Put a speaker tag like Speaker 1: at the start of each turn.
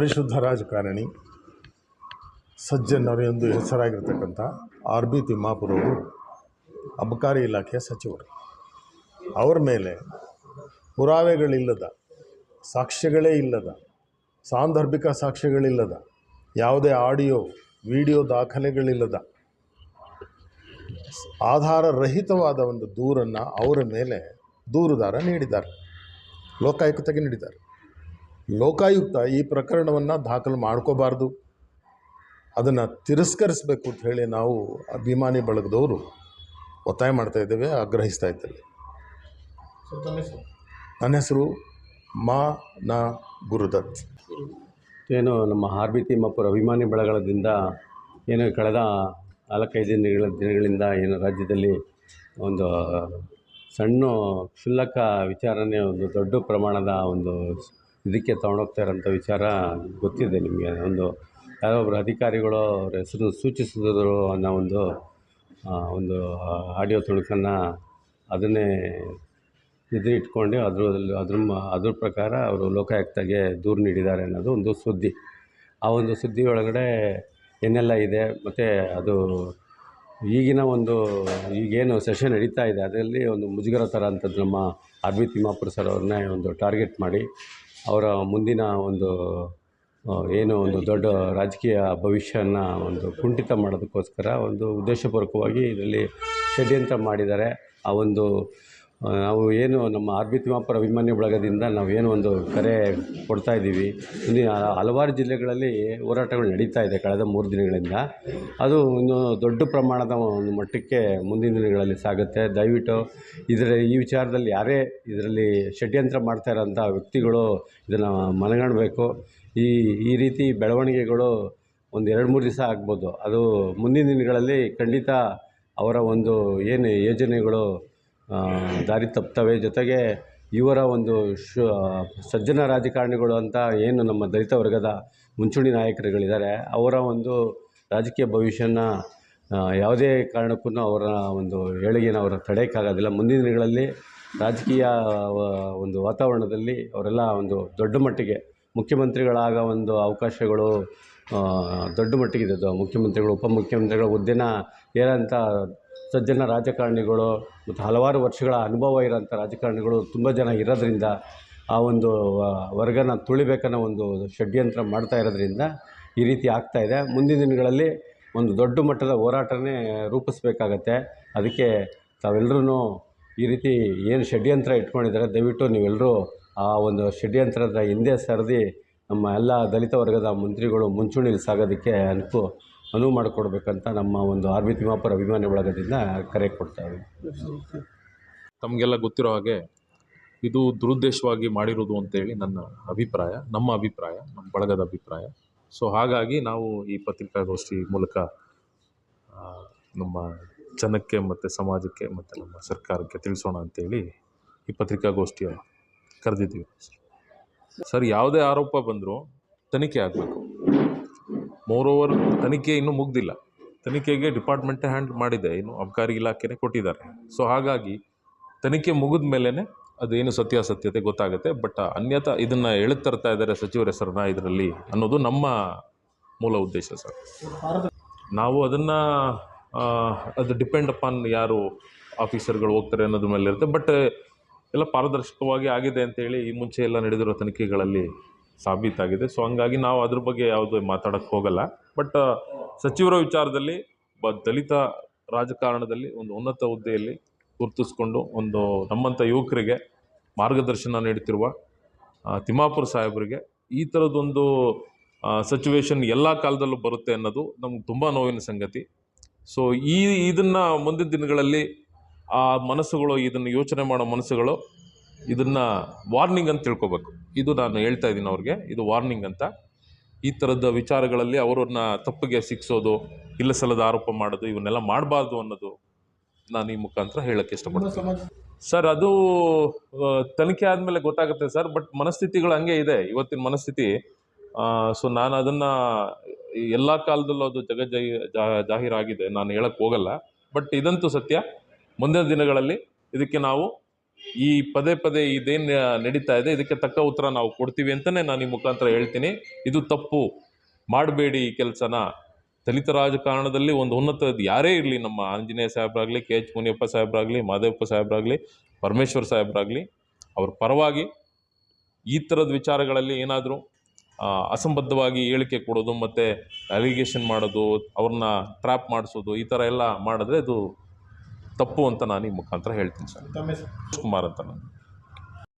Speaker 1: ಪರಿಶುದ್ಧ ರಾಜಕಾರಣಿ ಸಜ್ಜನರು ಎಂದು ಹೆಸರಾಗಿರ್ತಕ್ಕಂಥ ಆರ್ ಬಿ ತಿಮ್ಮಾಪುರ ಅವರು ಅಬಕಾರಿ ಇಲಾಖೆಯ ಸಚಿವರು. ಅವರ ಮೇಲೆ ಪುರಾವೆಗಳಿಲ್ಲದ, ಸಾಕ್ಷ್ಯಗಳೇ ಇಲ್ಲದ, ಸಾಂದರ್ಭಿಕ ಸಾಕ್ಷ್ಯಗಳಿಲ್ಲದ, ಯಾವುದೇ ಆಡಿಯೋ, ವಿಡಿಯೋ ದಾಖಲೆಗಳಿಲ್ಲದ ಆಧಾರ ರಹಿತವಾದ ಒಂದು ದೂರನ್ನು ಅವರ ಮೇಲೆ ದೂರುದಾರ ನೀಡಿದ್ದಾರೆ. ಲೋಕಾಯುಕ್ತಗೆ ನೀಡಿದ್ದಾರೆ. ಲೋಕಾಯುಕ್ತ ಈ ಪ್ರಕರಣವನ್ನು ದಾಖಲು ಮಾಡ್ಕೋಬಾರ್ದು. ಅದನ್ನು ತಿರಸ್ಕರಿಸಬೇಕು ಅಂತ ಹೇಳಿ ನಾವು ಅಭಿಮಾನಿ ಬಳಗದವರು ಒತ್ತಾಯ ಮಾಡ್ತಾ ಇದ್ದೇವೆ ಆಗ್ರಹಿಸ್ತಾ ಇದ್ದೇವೆ. ನನ್ನ ಹೆಸರು ಮಾ ನ ಗುರುದತ್.
Speaker 2: ಏನು ನಮ್ಮ ಆರ್ ಬಿ ತಿಮ್ಮಾಪುರ ಅಭಿಮಾನಿ ಬಳಗದಿಂದ ಏನು ಕಳೆದ ನಾಲ್ಕೈದು ದಿನಗಳ ದಿನಗಳಿಂದ ಏನು ರಾಜ್ಯದಲ್ಲಿ ಒಂದು ಸಣ್ಣ ಕ್ಷುಲ್ಲಕ ವಿಚಾರನೇ ಒಂದು ದೊಡ್ಡ ಪ್ರಮಾಣದ ಒಂದು ಇದಕ್ಕೆ ತಗೊಂಡೋಗ್ತಾ ಇರೋಂಥ ವಿಚಾರ ಗೊತ್ತಿದೆ ನಿಮಗೆ. ಒಂದು ಯಾರೋ ಒಬ್ಬರು ಅಧಿಕಾರಿಗಳು ಅವ್ರ ಹೆಸರು ಸೂಚಿಸಿದ್ರು ಅನ್ನೋ ಒಂದು ಒಂದು ಆಡಿಯೋ ತುಣುಕನ್ನು ಅದನ್ನೇ ಇದು ಇಟ್ಕೊಂಡು ಅದ್ರ ಅದ್ರ ಅದ್ರ ಪ್ರಕಾರ ಅವರು ಲೋಕಾಯುಕ್ತಗೆ ದೂರು ನೀಡಿದ್ದಾರೆ ಅನ್ನೋದು ಒಂದು ಸುದ್ದಿ. ಆ ಒಂದು ಸುದ್ದಿ ಒಳಗಡೆ ಏನೆಲ್ಲ ಇದೆ, ಮತ್ತು ಅದು ಈಗಿನ ಒಂದು, ಈಗೇನು ಸೆಷನ್ ನಡೀತಾ ಇದೆ, ಅದರಲ್ಲಿ ಒಂದು ಮುಜುಗರ ಥರ ಅಂಥದ್ದು ನಮ್ಮ ಆರ್ ಬಿ ತಿಮ್ಮಾಪುರ ಸರ್ ಅವ್ರನ್ನೇ ಒಂದು ಟಾರ್ಗೆಟ್ ಮಾಡಿ ಅವರ ಮುಂದಿನ ಒಂದು ಏನು ಒಂದು ದೊಡ್ಡ ರಾಜಕೀಯ ಭವಿಷ್ಯನ ಒಂದು ಕುಂಠಿತ ಮಾಡೋದಕ್ಕೋಸ್ಕರ ಒಂದು ಉದ್ದೇಶಪೂರ್ವಕವಾಗಿ ಇದರಲ್ಲಿ ಷಡ್ಯಂತ್ರ ಮಾಡಿದ್ದಾರೆ. ಆ ಒಂದು ನಾವು ಏನು ನಮ್ಮ ಆರ್ ಬಿ ತಿಮ್ಮಾಪುರ ಅಭಿಮಾನಿ ಬಳಗದಿಂದ ನಾವೇನು ಒಂದು ಕರೆ ಕೊಡ್ತಾ ಇದ್ದೀವಿ. ಇಲ್ಲಿ ಹಲವಾರು ಜಿಲ್ಲೆಗಳಲ್ಲಿ ಹೋರಾಟಗಳು ನಡೀತಾ ಇದೆ ಕಳೆದ ಮೂರು ದಿನಗಳಿಂದ. ಅದು ಒಂದು ದೊಡ್ಡ ಪ್ರಮಾಣದ ಒಂದು ಮಟ್ಟಕ್ಕೆ ಮುಂದಿನ ದಿನಗಳಲ್ಲಿ ಸಾಗುತ್ತೆ. ದಯವಿಟ್ಟು ಇದರ ಈ ವಿಚಾರದಲ್ಲಿ ಯಾರೇ ಇದರಲ್ಲಿ ಷಡ್ಯಂತ್ರ ಮಾಡ್ತಾ ಇರೋಂಥ ವ್ಯಕ್ತಿಗಳು ಇದನ್ನು ಮನಗಾಣಬೇಕು. ಈ ಈ ರೀತಿ ಬೆಳವಣಿಗೆಗಳು ಒಂದು ಎರಡು ಮೂರು ದಿವಸ ಆಗ್ಬೋದು. ಅದು ಮುಂದಿನ ದಿನಗಳಲ್ಲಿ ಖಂಡಿತ ಅವರ ಒಂದು ಏನು ಯೋಜನೆಗಳು ದಾರಿ ತಪ್ತವೆ ಜೊತೆಗೆ ಇವರ ಒಂದು ಶು ಸಜ್ಜನ ರಾಜಕಾರಣಿಗಳು ಅಂತ ಏನು ನಮ್ಮ ದಲಿತ ವರ್ಗದ ಮುಂಚೂಣಿ ನಾಯಕರುಗಳಿದ್ದಾರೆ, ಅವರ ಒಂದು ರಾಜಕೀಯ ಭವಿಷ್ಯನ ಯಾವುದೇ ಕಾರಣಕ್ಕೂ ಅವರ ಒಂದು ಏಳಿಗೆನ ಅವರ ತಡೆಯೋಕ್ಕಾಗೋದಿಲ್ಲ. ಮುಂದಿನ ದಿನಗಳಲ್ಲಿ ರಾಜಕೀಯ ಒಂದು ವಾತಾವರಣದಲ್ಲಿ ಅವರೆಲ್ಲ ಒಂದು ದೊಡ್ಡ ಮಟ್ಟಿಗೆ ಮುಖ್ಯಮಂತ್ರಿಗಳಾಗ ಒಂದು ಅವಕಾಶಗಳು ದೊಡ್ಡ ಮಟ್ಟಿಗೆ ಅದು ಮುಖ್ಯಮಂತ್ರಿಗಳು ಉಪಮುಖ್ಯಮಂತ್ರಿಗಳ ಹುದ್ದೆನ ಏರೋಂಥ ಸಜ್ಜನ ರಾಜಕಾರಣಿಗಳು ಮತ್ತು ಹಲವಾರು ವರ್ಷಗಳ ಅನುಭವ ಇರೋಂಥ ರಾಜಕಾರಣಿಗಳು ತುಂಬ ಜನ ಇರೋದ್ರಿಂದ ಆ ಒಂದು ವರ್ಗನ ತುಳಿಬೇಕನ್ನೋ ಒಂದು ಷಡ್ಯಂತ್ರ ಮಾಡ್ತಾ ಇರೋದ್ರಿಂದ ಈ ರೀತಿ ಆಗ್ತಾ ಇದೆ. ಮುಂದಿನ ದಿನಗಳಲ್ಲಿ ಒಂದು ದೊಡ್ಡ ಮಟ್ಟದ ಹೋರಾಟನೇ ರೂಪಿಸ್ಬೇಕಾಗತ್ತೆ. ಅದಕ್ಕೆ ತಾವೆಲ್ಲರೂ ಈ ರೀತಿ ಏನು ಷಡ್ಯಂತ್ರ ಇಟ್ಕೊಂಡಿದ್ದಾರೆ, ದಯವಿಟ್ಟು ನೀವೆಲ್ಲರೂ ಆ ಒಂದು ಷಡ್ಯಂತ್ರದ ಹಿಂದೆ ಸರದಿ ನಮ್ಮ ಎಲ್ಲ ದಲಿತ ವರ್ಗದ ಮಂತ್ರಿಗಳು ಮುಂಚೂಣಿಲಿ ಸಾಗೋದಕ್ಕೆ ಅನುಕು ಅನುವು ಮಾಡಿಕೊಡ್ಬೇಕಂತ ನಮ್ಮ ಒಂದು ಆರ್ ಬಿ ತಿಮ್ಮಾಪುರ ಅಭಿಮಾನಿ ಬಳಗದಿಂದ ಕರೆ ಕೊಡ್ತಾ ಇದ್ದೀವಿ
Speaker 3: ತಮಗೆಲ್ಲ ಗೊತ್ತಿರೋ ಹಾಗೆ ಇದು ದುರುದ್ದೇಶವಾಗಿ ಮಾಡಿರೋದು ಅಂತೇಳಿ ನನ್ನ ಅಭಿಪ್ರಾಯ, ನಮ್ಮ ಅಭಿಪ್ರಾಯ, ನಮ್ಮ ಬಳಗದ ಅಭಿಪ್ರಾಯ. ಸೊ ಹಾಗಾಗಿ ನಾವು ಈ ಪತ್ರಿಕಾಗೋಷ್ಠಿ ಮೂಲಕ ನಮ್ಮ ಜನಕ್ಕೆ ಮತ್ತು ಸಮಾಜಕ್ಕೆ ಮತ್ತು ನಮ್ಮ ಸರ್ಕಾರಕ್ಕೆ ತಿಳಿಸೋಣ ಅಂತೇಳಿ ಈ ಪತ್ರಿಕಾಗೋಷ್ಠಿಯ ಕರೆದಿದ್ದೀವಿ. ಸರ್, ಯಾವುದೇ ಆರೋಪ ಬಂದರೂ ತನಿಖೆ ಆಗಬೇಕು. ಮೋರೋವರ್ ತನಿಖೆ ಇನ್ನೂ ಮುಗ್ದಿಲ್ಲ. ತನಿಖೆಗೆ ಡಿಪಾರ್ಟ್ಮೆಂಟೇ ಹ್ಯಾಂಡ್ ಮಾಡಿದೆ. ಇನ್ನು ಅಬಕಾರಿ ಇಲಾಖೆನೇ ಕೊಟ್ಟಿದ್ದಾರೆ. ಸೊ ಹಾಗಾಗಿ ತನಿಖೆ ಮುಗಿದ ಮೇಲೇ ಅದೇನು ಸತ್ಯಾಸತ್ಯತೆ ಗೊತ್ತಾಗುತ್ತೆ. ಬಟ್ ಅನ್ಯತಾ ಇದನ್ನು ಎಳೆದು ಇದ್ದಾರೆ ಸಚಿವರ ಹೆಸರನ್ನ ಇದರಲ್ಲಿ ಅನ್ನೋದು ನಮ್ಮ ಮೂಲ ಉದ್ದೇಶ, ಸರ್. ನಾವು ಅದನ್ನು ಅದು ಡಿಪೆಂಡ್ ಅಪಾನ್ ಯಾರು ಆಫೀಸರ್ಗಳು ಹೋಗ್ತಾರೆ ಅನ್ನೋದ್ರ ಮೇಲೆ ಇರುತ್ತೆ ಬಟ್ ಎಲ್ಲ ಪಾರದರ್ಶಕವಾಗಿ ಆಗಿದೆ ಅಂತೇಳಿ ಈ ಮುಂಚೆ ಎಲ್ಲ ನಡೆದಿರೋ ತನಿಖೆಗಳಲ್ಲಿ ಸಾಬೀತಾಗಿದೆ. ಸೊ ಹಂಗಾಗಿ ನಾವು ಅದ್ರ ಬಗ್ಗೆ ಯಾವುದು ಮಾತಾಡೋಕ್ಕೆ ಹೋಗಲ್ಲ. ಬಟ್ ಸಚಿವರ ವಿಚಾರದಲ್ಲಿ ಬ, ದಲಿತ ರಾಜಕಾರಣದಲ್ಲಿ ಒಂದು ಉನ್ನತ ಹುದ್ದೆಯಲ್ಲಿ ಗುರುತಿಸ್ಕೊಂಡು ಒಂದು ನಮ್ಮಂಥ ಯುವಕರಿಗೆ ಮಾರ್ಗದರ್ಶನ ನೀಡುತ್ತಿರುವ ತಿಮ್ಮಾಪುರ ಸಾಹೇಬರಿಗೆ ಈ ಥರದೊಂದು ಸಿಚುವೇಶನ್ ಎಲ್ಲ ಕಾಲದಲ್ಲೂ ಬರುತ್ತೆ ಅನ್ನೋದು ನಮ್ಗೆ ತುಂಬ ನೋವಿನ ಸಂಗತಿ. ಸೊ ಈ, ಇದನ್ನು ಮುಂದಿನ ದಿನಗಳಲ್ಲಿ ಆ ಮನಸ್ಸುಗಳು, ಇದನ್ನು ಯೋಚನೆ ಮಾಡೋ ಮನಸ್ಸುಗಳು ಇದನ್ನು ವಾರ್ನಿಂಗ್ ಅಂತ ತಿಳ್ಕೊಬೇಕು. ಇದು ನಾನು ಹೇಳ್ತಾ ಇದ್ದೀನಿ ಅವ್ರಿಗೆ, ಇದು ವಾರ್ನಿಂಗ್ ಅಂತ. ಈ ಥರದ ವಿಚಾರಗಳಲ್ಲಿ ಅವರನ್ನ ತಪ್ಪಿಗೆ ಶಿಕ್ಷೋದು ಇಲ್ಲ ಸಲದ ಆರೋಪ ಮಾಡೋದು, ಇವನ್ನೆಲ್ಲ ಮಾಡಬಾರ್ದು ಅನ್ನೋದು ನಾನು ಈ ಮುಖಾಂತರ ಹೇಳಕ್ಕೆ ಇಷ್ಟಪಡ್ತೀನಿ. ಸರ್, ಅದು ತನಿಖೆ ಆದಮೇಲೆ ಗೊತ್ತಾಗುತ್ತೆ ಸರ್, ಬಟ್ ಮನಸ್ಥಿತಿಗಳು ಹಂಗೆ ಇದೆ. ಇವತ್ತಿನ ಮನಸ್ಥಿತಿ ಸೊ ನಾನು ಅದನ್ನು ಎಲ್ಲ ಕಾಲದಲ್ಲೂ ಅದು ಜಗ ಜಾಹೀರಾಗಿದೆ. ನಾನು ಹೇಳಕ್ಕೆ ಹೋಗಲ್ಲ. ಬಟ್ ಇದಂತೂ ಸತ್ಯ. ಮುಂದಿನ ದಿನಗಳಲ್ಲಿ ಇದಕ್ಕೆ ನಾವು ಈ ಪದೇ ಪದೇ ಇದೇನು ನಡೀತಾ ಇದೆ, ಇದಕ್ಕೆ ತಕ್ಕ ಉತ್ತರ ನಾವು ಕೊಡ್ತೀವಿ ಅಂತಲೇ ನಾನು ಈ ಮುಖಾಂತರ ಹೇಳ್ತೀನಿ. ಇದು ತಪ್ಪು. ಮಾಡಬೇಡಿ ಈ ಕೆಲಸನ. ದಲಿತ ರಾಜಕಾರಣದಲ್ಲಿ ಒಂದು ಉನ್ನತ ಯಾರೇ ಇರಲಿ, ನಮ್ಮ ಆಂಜನೇಯ ಸಾಹೇಬ್ರಾಗಲಿ, ಕೆ ಎಚ್ ಮುನಿಯಪ್ಪ ಸಾಹೇಬ್ರಾಗಲಿ, ಮಾದೇವಪ್ಪ ಸಾಹೇಬ್ರಾಗಲಿ, ಪರಮೇಶ್ವರ್ ಸಾಹೇಬ್ರಾಗಲಿ, ಅವ್ರ ಪರವಾಗಿ ಈ ಥರದ ವಿಚಾರಗಳಲ್ಲಿ ಏನಾದರೂ ಅಸಂಬದ್ಧವಾಗಿ ಹೇಳಿಕೆ ಕೊಡೋದು ಮತ್ತು ಅಲಿಗೇಷನ್ ಮಾಡೋದು, ಅವ್ರನ್ನ ಟ್ರ್ಯಾಪ್ ಮಾಡಿಸೋದು, ಈ ಥರ ಎಲ್ಲ ಮಾಡಿದ್ರೆ ಇದು ತಪ್ಪು ಅಂತ ನಾನು ಈ ಮುಖಾಂತರ ಹೇಳ್ತೀನಿ ಸರ್. ಕುಮಾರ್ ಅಂತ ನಾನು.